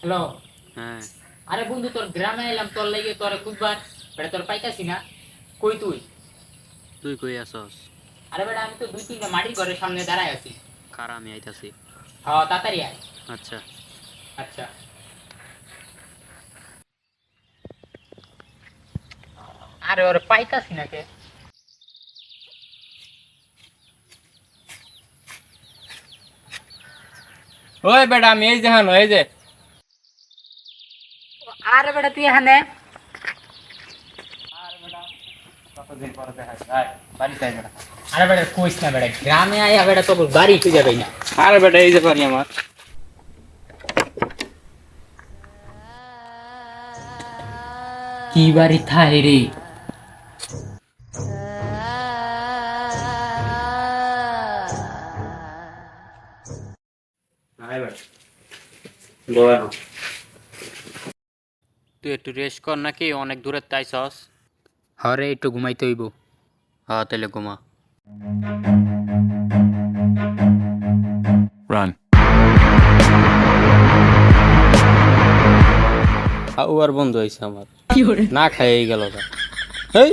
Hello. হ্যাঁ। আরে বন্ধু তোর গ্রামে এলাম তোর লাগে তোর খুঁজবার বেটা তোর পাইতাছি না। কই তুই? তুই কই আসস আরে বেটা আমি তো দুই তিনটা মাটির ঘরের সামনে দাঁড়ায় আছি। কার আমি আইতাছি? হ্যাঁ তাড়াতাড়ি আয়। আচ্ছা। আচ্ছা। আরে ওরে পাইতাছি না কে? ওই বেটা আমি এই যে হানো এই যে। আরে বেটা তুই এখানে? আরে বেটা কইস না বেটা গ্রামে আয়া বেটা তোর বাড়ি খুঁজে পাই না। আরে বেটা এই যে পারি আমার। কি বাড়ি থাই রে? তুই একটু রেস্ট কর নাকি? অনেক দূরে তাইছস। হরে একটু ঘুমাইতে হইব। হ্যাঁ তাহলে ঘুমা। Run. খাওয়ার বন্ধ হয়েছে আমার। না খাই গেল হেই!